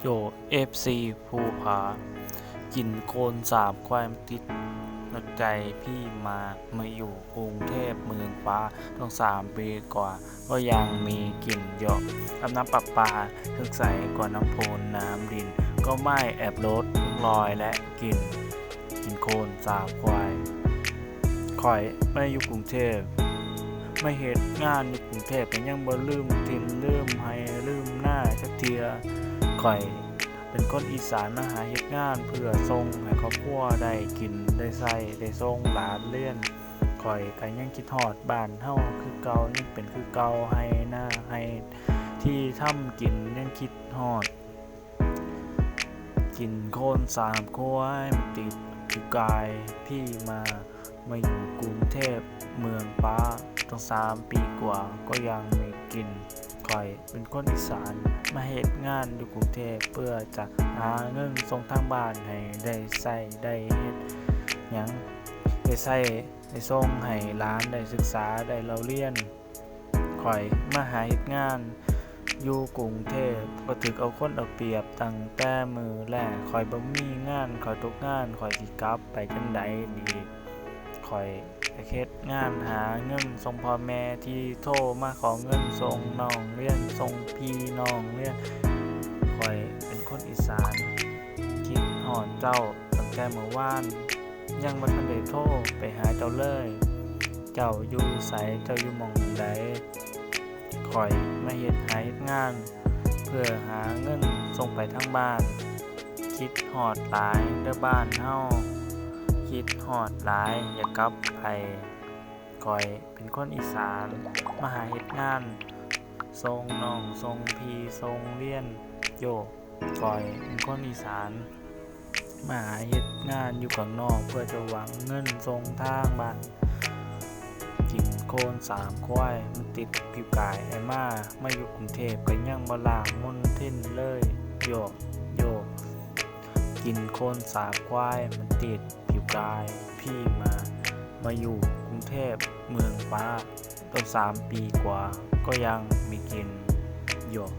โยเอฟซีภูผา กินโคนสามควายติดนักใจพี่มามาอยู่กรุงเทพเมืองฟ้าต้องสามปีกว่า ก็ยังมีกลิ่นเหยาะอาบน้ำประปลาทึกใสกว่าน้ำโพนน้ำดิน ก็ไม่แอบลดลอยและกลิ่นกินโคนสามควายคอยไม่อยู่กรุงเทพไม่เหตุงานอยู่กรุงเทพแต่ยังบ่ลืมทินลืมให้ลืมหน้าจักเทีย ข่อยเป็นคนอีสานมาหาเฮ็ดงานเพื่อส่งให้ครอบครัวได้กินได้ใช้ได้ส่งหลานเรียนข่อยก็ยังคิดฮอดบ้านเฮาคือเก่ายังเป็นคือเก่าให้หน้าให้ที่ทำกินยังคิดฮอด กินโคนสามควายมันติดอยู่กายพี่มามาอยู่กรุงเทพเมืองป้าตั้งสามปีกว่าก็ยังม่ กินข่อยเป็นคนอีสานมาเฮ็ดงานอยู่กรุงเทพเพื่อจะหาเงินส่งทางบ้านให้ได้ใช้ได้เฮ็ดหยังได้ใช้ได้ส่งให้หลานได้ศึกษาได้เราเรียนข่อยมาหาเฮ็ดงานอยู่กรุงเทพก็ถึกเอาคนเอาเปรียบตั้งแต่มือแรกคอยบ่มีงานคอยตกงานคอยสิกลับไปจังใดดีคอย เฮ็ดงานหาเงินส่งพ่อแม่ที่โทรมาขอเงินส่งน้องเรียนส่งพี่น้องเรียนคอยเป็นคนอีสาน คิดฮอดเจ้าตั้งแต่เมื่อวาน ยังบ่ทันได้โทรไปหาเจ้าเลย เจ้าอยู่ไสเจ้าอยู่หม่องใดคอยมาเฮ็ดหาเฮ็ดงาน เพื่อหาเงินส่งไปทางบ้าน คิดฮอดหลายเด้อบ้านเฮา คิดฮอดหลาย อยากกลับไปคอยเป็นคนอีสาน มาหาเฮ็ดงานส่งน้องส่งพี่ส่งเรียน โยกคอยเป็นคนอีสาน มาหาเฮ็ดงานอยู่ข้างนอกเพื่อจะหวังเงินส่งทางบ้านกินโคนสามควายมันติดผิวกายไอ้มาไมาอยู่กรุงเทพก็ยังบ่ล่างมนทินเลยโยกโยก กินโคนสามควายมันติดผิวกายพี่มา มาอยู่กรุงเทพเมืองฟ้าต้งสามปีกว่า ก็ยังมีกินโยก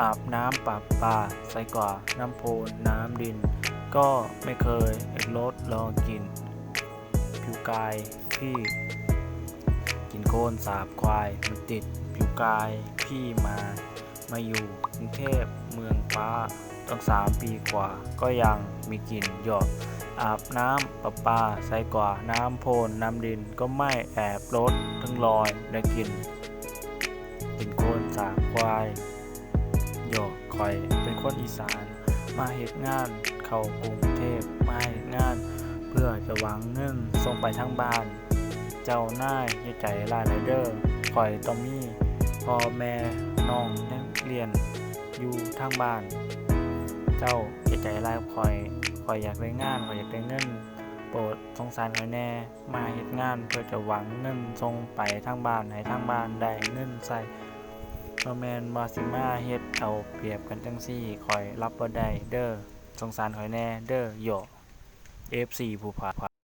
อาบน้ำปาปลาใส่กว่าน้ำโพนน้ำดิน ก็ไม่เคยเอกรสลองกิน ผิวกายพี่ กินโคนสาบควายมันติดผิวกายพี่มา มาอยู่กรุงเทพเมืองฟ้า ตั้งสามปีกว่า ก็ยังมีกลิ่นหยดอาบน้ำประปาใส่กว่าน้ำโพนน้ำดินก็ไม่แอบรถทั้งลอยได้กลิ่นกินโคนสาบควายหยดคอยเป็นคนอีสาน มาเหตุงานเข้ากรุงเทพมาเหตุงาน เพื่อจะหวังเงินส่งไปทางบ้าน เจ้าหนายอย่าใจลายไรเดอร์คอยตองมีพ่อแม่น้องนักเรียนอยู่ทางบ้าน เจ้าอย่าใจลายคอยคอยอยากได้งานคอยอยากได้เงิน โปรดสงสารคอยแน่ มาเฮ็ดงานเพื่อจะหวังเงินทรงไปทางบ้านให้ทางบ้านได้เงินใส่บ่แมนมาสิมาเฮ็ดเอาเปรียบกันจังซี่คอยรับบ่ได้เด้อสงสารคอยแน่เด้อโย FC ภูผา